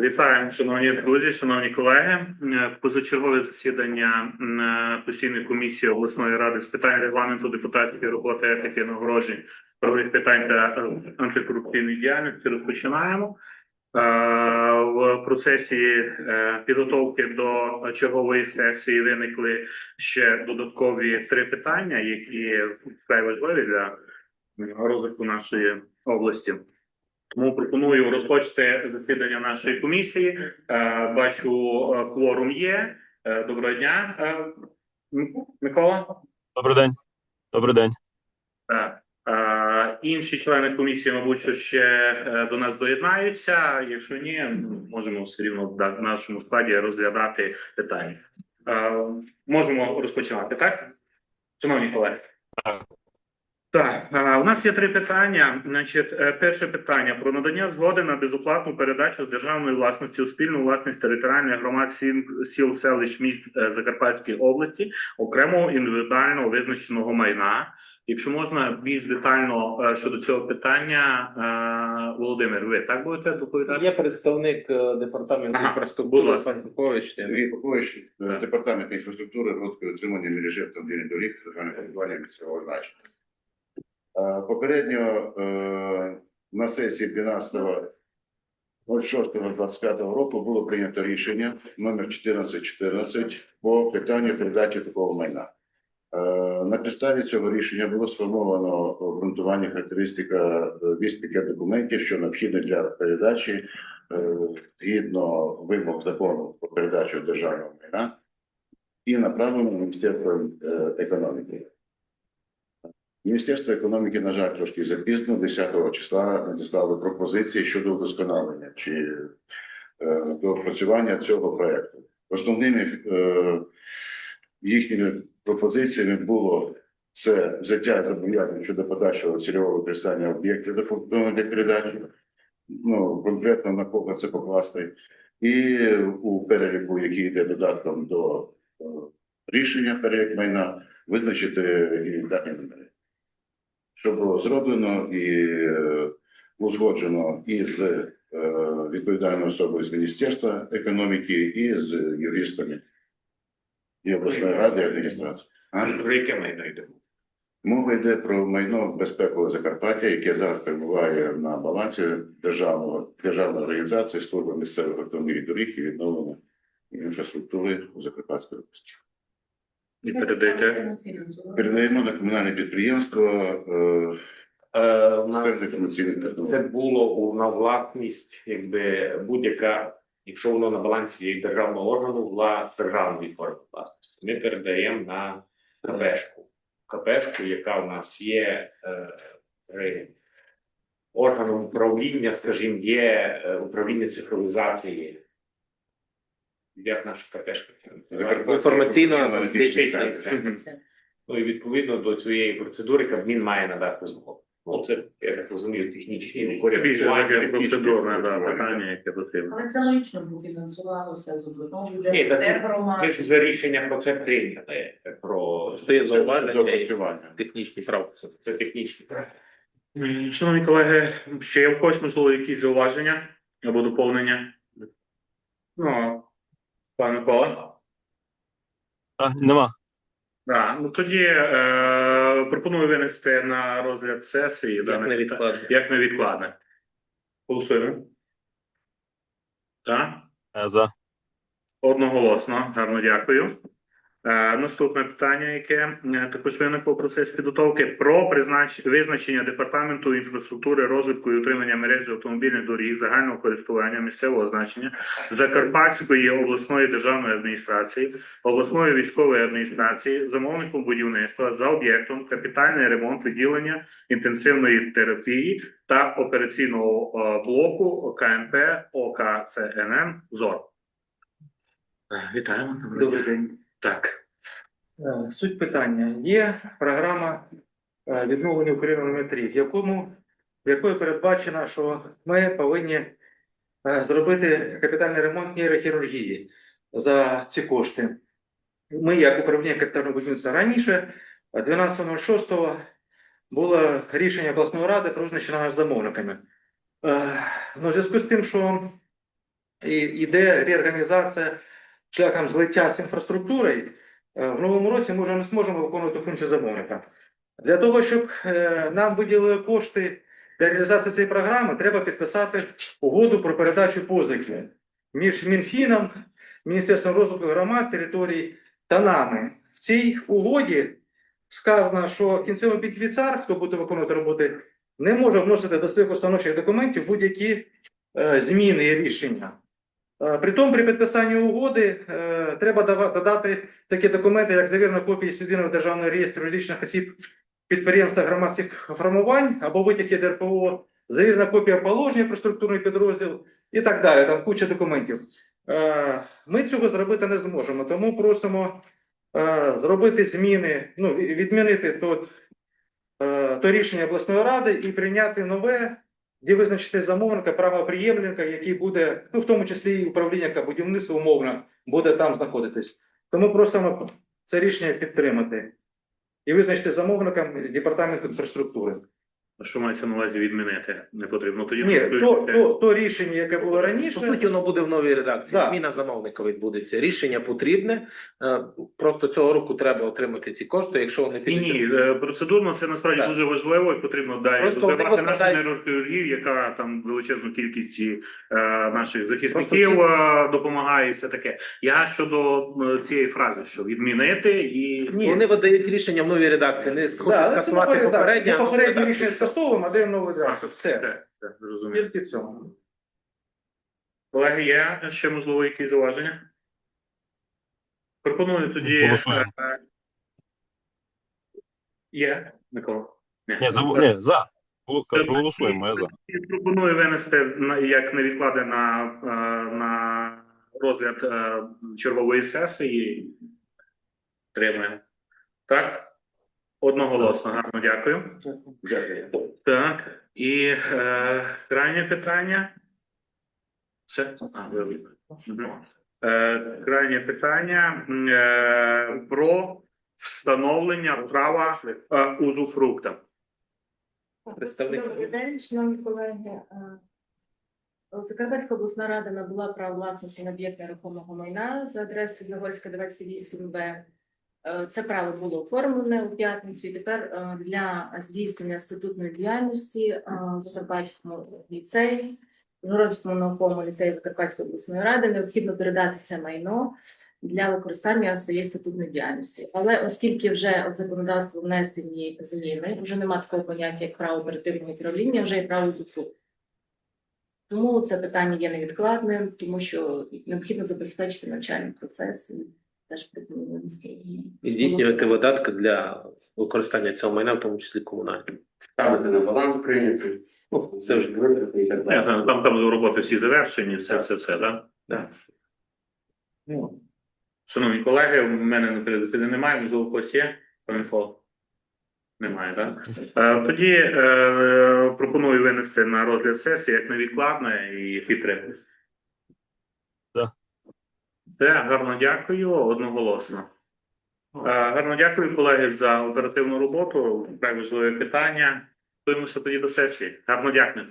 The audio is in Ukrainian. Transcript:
Вітаємо, шановні друзі, шановні колеги. Е, Позачергове засідання е, постійної комісії обласної ради з питань регламенту депутатської роботи, етики, нагороджень, правових питань та е, антикорупційної діяльності розпочинаємо. В процесі підготовки до чергової сесії виникли ще додаткові три питання, які вкрай важливі для розвитку нашої області. Тому пропоную розпочати засідання нашої комісії. Е, Бачу, е, кворум є. Е, Доброго дня, Микола. Добрий день. Добрий день. Так. Інші члени комісії, мабуть, що ще до нас доєднаються. Якщо ні, можемо все рівно в нашому складі розглядати питання. Можемо розпочинати, так? Шановні колеги. Так. Так, е, у нас є три питання. Значить, е, перше питання про надання згоди на безоплатну передачу з державної власності у спільну власність територіальних громад сіл, селищ міст е, Закарпатської області окремого індивідуального визначеного майна. Якщо можна більш детально щодо цього питання, Володимир, ви так будете доповідати? Є представник департаменту Ага, інфраструктури пан Попович. Попович, департамент інфраструктури, розвитку і утримання мережі автомобільних доріг, державне планування місцевого значення. Попередньо е, на сесії 12.06.25 року було прийнято рішення номер 1414 по питанню передачі такого майна. Е, На підставі цього рішення було сформовано обґрунтування характеристика е, пакет документів, що необхідно для передачі згідно вимог закону про передачу державного майна і направлено в Міністерство економіки. Міністерство економіки, на жаль, трошки запізно, 10 числа надіслали пропозиції щодо удосконалення чи е, доопрацювання цього проекту. Основними е, їхніми пропозиціями було це взяття зобов'язань щодо подальшого цільового використання об'єктів для передачі, ну конкретно на кого це покласти, і у переліку, який йде додатком до е, рішення перелік майна, визначити інвентарні номери. Що було зроблено і е, узгоджено із е, відповідальною особою з Міністерства економіки і з юристами і обласної ради і адміністрації. А? Про яке майно йде? Мова йде про майно безпекового Закарпаття, яке зараз перебуває на балансі державного державної організації служби місцевих автомобілів доріг і відновлення інфраструктури у Закарпатській області. І передаєте. Передаємо на комунальне підприємство е, Е, на- Це було у- на власність, якби будь-яка, якщо воно на балансі є державного органу, була державної форми власності. Ми передаємо на КПшку. КПшку, яка у нас є е, при органом управління, скажімо, є е, управління цифровізації. Як наша КПшка? Інформаційно-аналітичний Ну і відповідно до цієї процедури Кабмін має надати згоду. Ну це я так розумію, технічні технічні процедурне да, питання, яке потрібно. Але це логічно, бо фінансувалося з обласного Ні, бюджету, так Ми ж вже рішення про це прийняли. Про Що є зауваження і технічні правки. це технічні. М, Шановні колеги, ще є в когось, можливо, якісь зауваження або доповнення? Ну, пан Микола. А, нема. Да, ну тоді е, пропоную винести на розгляд сесії Як дане невідкладне. питання. як невідкладне. Голосуємо. Так, Е, За. одноголосно. Гарно дякую. Е, наступне питання, яке е, також виникло в процесі підготовки про признач... визначення департаменту інфраструктури, розвитку і утримання мережі автомобільних доріг загального користування місцевого значення Закарпатської обласної державної адміністрації, обласної військової адміністрації, замовником будівництва за об'єктом капітальний ремонт відділення інтенсивної терапії та операційного е, блоку КНП ОКЦНН ЗОР. Вітаємо. Добрий день. Так. Е, Суть питання. Є програма е, відновлення України 3 в якому в якої передбачено, що ми повинні е, зробити капітальний ремонт нейрохірургії за ці кошти. Ми, як управління капітального будівництва, раніше, е, 12.06 було рішення обласної ради про визначення нас замовниками. Ну, в зв'язку з тим, що йде реорганізація шляхом злиття з інфраструктурою, е, в новому році ми вже не зможемо виконувати функцію замовника. Для того, щоб е, нам виділили кошти для реалізації цієї програми, треба підписати угоду про передачу позики між Мінфіном, Міністерством розвитку громад, територій та нами. В цій угоді сказано, що кінцевий бенефіціар, хто буде виконувати роботи, не може вносити до своїх установчих документів будь-які е, зміни і рішення. Е, Притом, при підписанні угоди е, треба додати такі документи, як завірна копія з єдиного державного реєстру юридичних осіб підприємств та громадських формувань або витяги ДРПО, завірна копія положення про структурний підрозділ і так далі. Там куча документів. Е, Ми цього зробити не зможемо, тому просимо е, зробити зміни, ну, відмінити то, е, то рішення обласної ради і прийняти нове, де визначити замовника, правоприємника, який буде, ну в тому числі і управління будівництва умовно, буде там знаходитись. Тому просимо це рішення підтримати і визначити замовником департамент інфраструктури. Що мається на увазі відмінити? Не потрібно тоді. Ні, то, то, то рішення, яке було раніше. По суті, воно буде в новій редакції. Да. Зміна замовника відбудеться. Рішення потрібне. Е, Просто цього року треба отримати ці кошти. Якщо вони підуть. ні, е, процедурно це насправді Так. дуже важливо і потрібно далі Просто розвивати нашу нейрохірургію, яка там величезну кількість е, наших захисників е, допомагає і все таке. Я щодо цієї фрази, що відмінити і Ні, Вони видають рішення в новій редакції. Не хочуть Да, скасувати попереднє. Попереднє рішення скасовуємо, а даємо нову редакцію. Все. Все, все, зрозуміло. Тільки цьому. Колеги, є ще можливо якісь зауваження? Пропоную тоді. Голосуємо. е, Є, Микола? Ні, за, ні, за. Кажу, голосуємо, я за. Пропоную винести на як невідкладне на, е, на розгляд е, чергової сесії. Тримаємо. Так? Одноголосно, гарно дякую. Дякую. Так, і е, крайнє питання. Все? А. Е, крайнє питання е, про встановлення права е, узуфрукта. Представник. Добрий день, шановні колеги. Е, Закарпатська обласна рада набула право власності на об'єкт нерухомого майна за адресою Загорська 28Б. Е, Це право було оформлене у п'ятницю. І тепер е, для здійснення статутної діяльності е, в Закарпатському ліцеї, Городському науковому ліцеї Закарпатської обласної ради необхідно передати це майно для використання своєї статутної діяльності. Але оскільки вже в законодавство внесені зміни, вже немає такого поняття, як право оперативного управління, вже є право ЗУФУ. Тому це питання є невідкладним, тому що необхідно забезпечити навчальний процес теж пропоную внести. І здійснювати видатки для використання цього майна, в тому числі комунального. Ставити на баланс прийняти. Ну, це вже витрати і так Я далі. знаю, Там там роботи всі завершені, все, все, все, так? Да. Ну, Шановні колеги, у мене на передати немає, можливо, у когось є інфо? Немає, так? Е, Тоді е, пропоную винести на розгляд сесії як невідкладне і підтримати. Все, гарно дякую, одноголосно. Е, Гарно дякую, колеги, за оперативну роботу. Вкрай важливе питання. Готуємося тоді до сесії. Гарно. Дякую.